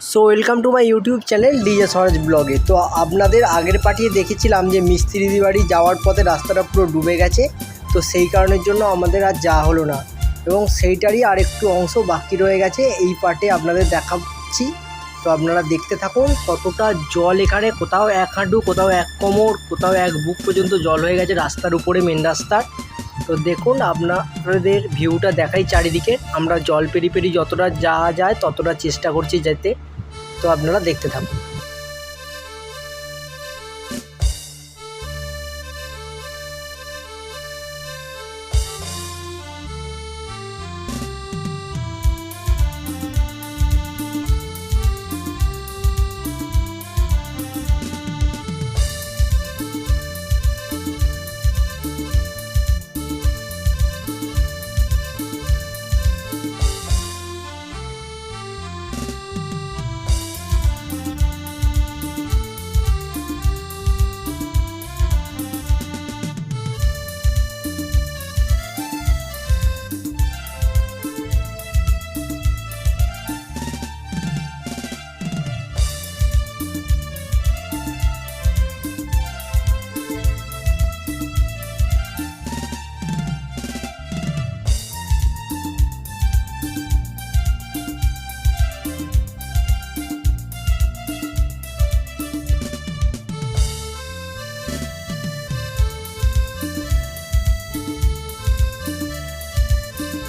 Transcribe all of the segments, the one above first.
So welcome to my YouTube channel DJ Swaraj ব্লগে তো আপনাদের আগের পাঠিয়ে দেখেছিলাম যে মিস্ত্রিদি বাড়ি যাওয়ার পথে রাস্তাটা পুরো ডুবে গেছে। তো সেই কারণের জন্য আমাদের আর যাওয়া হলো না। এবং সেইটারই আর একটু অংশ বাকি রয়ে গেছে। এই পার্টে আপনাদের দেখাচ্ছি। তো আপনারা দেখতে থাকুন, কতটা জল এখানে। কোথাও এক হাঁটু, কোথাও এক কোমর, কোথাও এক বুক পর্যন্ত জল হয়ে গেছে রাস্তার উপরে মেন রাস্তার। তো দেখুন, আপনাদের ভিউটা দেখাই চারিদিকে। আমরা জল পেরি পেরি যতটা যাওয়া যায় ততটা চেষ্টা করছি যেতে তো আপনারা দেখতে থাকুন।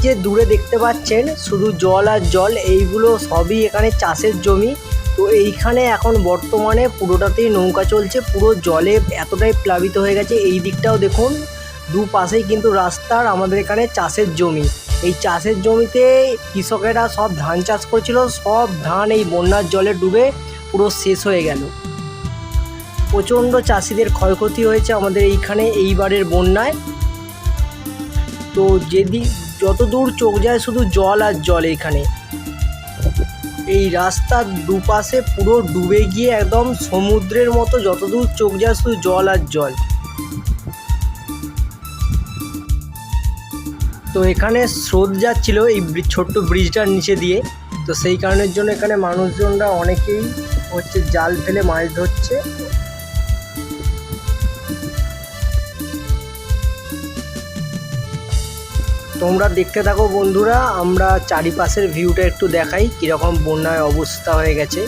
যে দূরে দেখতে পাচ্ছেন, শুধু জল আর জল, এইগুলো সবই এখানে চাষের জমি। তো এইখানে এখন বর্তমানে পুরোটাতেই নৌকা চলছে, পুরো জলে এতটাই প্লাবিত হয়ে গেছে। এই দিকটাও দেখুন, দুপাশেই কিন্তু রাস্তার আমাদের এখানে চাষের জমি। এই চাষের জমিতে কৃষকেরা সব ধান চাষ করেছিল, সব ধান এই বন্যার জলে ডুবে পুরো শেষ হয়ে গেল। প্রচণ্ড চাষিদের ক্ষয়ক্ষতি হয়েছে আমাদের এইখানে, এইবারের বন্যায়। তো যেদি যত দূর চোখ যায় শুধু জল আর জল এইখানে এই রাস্তার দুপাশে পুরো ডুবে গিয়ে একদম সমুদ্রের মতো যত দূর চোখ যায় শুধু জল আর জল। তো এখানে স্রোত যাচ্ছিল এই ছোট্ট ব্রিজটার নিচে দিয়ে। তো সেই কারণের জন্য এখানে মানুষজনরা অনেকেই হচ্ছে জাল ফেলে মাছ ধরছে। তোমরা দেখতে থাকো বন্ধুরা, আমরা চারিপাশের ভিউটা একটু দেখাই, কীরকম বন্যায় অবস্থা হয়ে গেছে।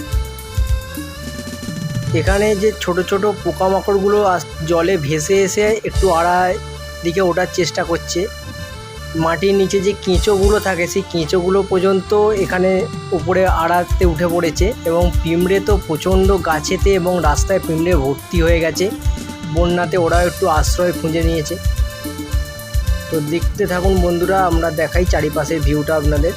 এখানে যে ছোট ছোট পোকামাকড়গুলো জলে ভেসে এসে একটু আড়ায় দিকে ওঠার চেষ্টা করছে। মাটির নিচে যে কেঁচোগুলো থাকে, সেই কেঁচোগুলো পর্যন্ত এখানে উপরে আড়াতে উঠে পড়েছে এবং পিঁমড়ে তো প্রচণ্ড গাছেতে এবং রাস্তায় পিঁমড়ে ভর্তি হয়ে গেছে। বন্যাতে ওরাও একটু আশ্রয় খুঁজে নিয়েছে। তো দেখতে থাকুন বন্ধুরা, আমরা দেখাই চারিপাশের ভিউটা আপনাদের।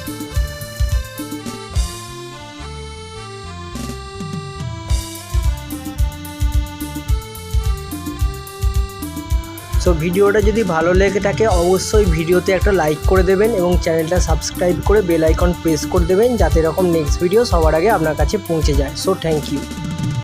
সো ভিডিওটা যদি ভালো লেগে থাকে, অবশ্যই ভিডিওতে একটা লাইক করে দেবেন এবং চ্যানেলটা সাবস্ক্রাইব করে বেল আইকন প্রেস করে দেবেন, যাতে এরকম নেক্সট ভিডিও সবার আগে আপনার কাছে পৌঁছে যায়। So thank you